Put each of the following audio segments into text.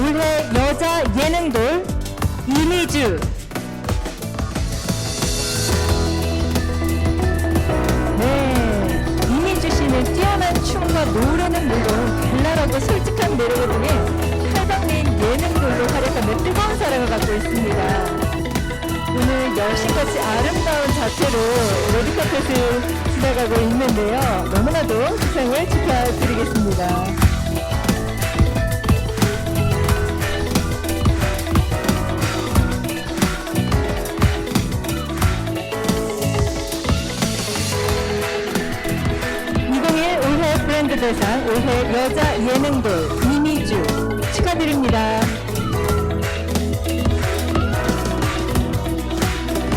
올해 여자 예능돌 이미주 네, 이미주 씨는 뛰어난 춤과 노래는 물론 발랄하고 솔직한 매력을 통해 탈덕민 예능돌로 활약하며 뜨거운 사랑을 받고 있습니다. 오늘 여신같이 아름다운 자체로 레드카펫을 지나가고 있는데요. 너무나도 수상을 축하드리겠습니다. 올해 브랜드 대상 올해 여자 예능돌 이미주 축하드립니다.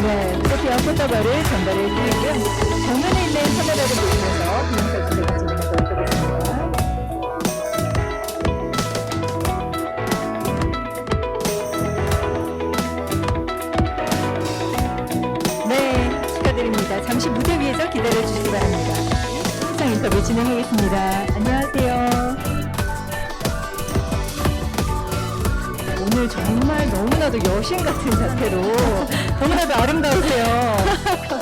네, 커피와 꽃다발을 전달해 드리고요. 정면에 있는 카메라를 보시면서. 네. 잠시 무대 위에서 기다려 주시기 바랍니다. 인터뷰 진행하겠습니다. 안녕하세요. 오늘 정말 너무나도 여신 같은 자태로 너무나도 아름다우세요.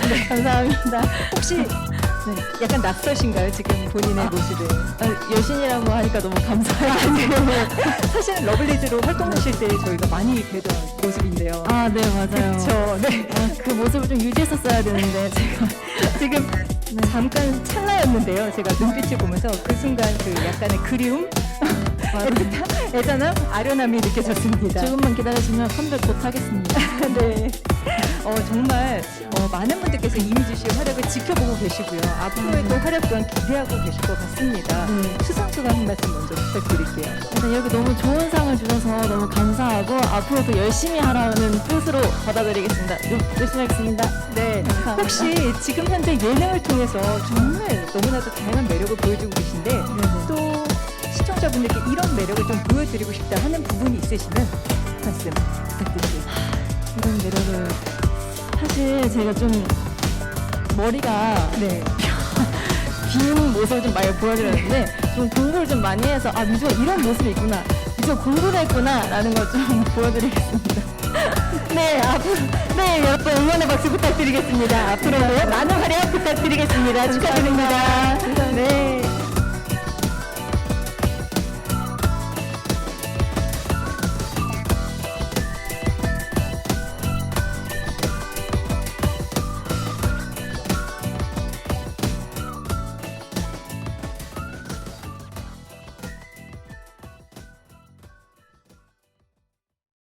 네, 감사합니다. 혹시 네, 약간 낯서신가요? 지금 본인의 모습에? 아, 여신이라고 하니까 너무 감사해요. 사실은 러블리즈로 활동하실 때 저희가 많이 뵈던 모습인데요. 아, 네, 맞아요. 그렇죠. 네. 아, 그 모습을 좀 유지했었어야 되는데, 제가. 지금 잠깐 찰나였는데요. 제가 눈빛을 보면서 그 순간 그 약간의 그리움, 애틋함, 애잔함, 아련함이 느껴졌습니다. 조금만 기다려주면 컴백 곧 하겠습니다. 네. 어, 정말 어, 많은 분들 지켜보고 계시고요. 앞으로의 또 활약 또한 기대하고 계실 것 같습니다. 네. 수상 소감 한 말씀 먼저 부탁드릴게요. 일단 여기 너무 좋은 상을 주셔서 너무 감사하고, 앞으로도 열심히 하라는 뜻으로 받아드리겠습니다. 요- 열심히 하겠습니다. 네. 감사합니다. 혹시 지금 현재 예능을 통해서 정말 너무나도 다양한 매력을 보여주고 계신데 또 시청자분들께 이런 매력을 좀 보여드리고 싶다 하는 부분이 있으시면 말씀 부탁드립니다. 이런 매력을. 사실 제가 좀 머리가 네. 빈 모습을 좀 많이 보여드렸는데 좀 공부를 좀 많이 해서 아 미주가 이런 모습이 있구나 미주가 공부를 했구나 라는 걸 좀 보여드리겠습니다 네, 앞으로, 네, 여러분 응원의 박수 부탁드리겠습니다. 앞으로도 많은 활약 부탁드리겠습니다. 축하드립니다. 감사합니다. 네.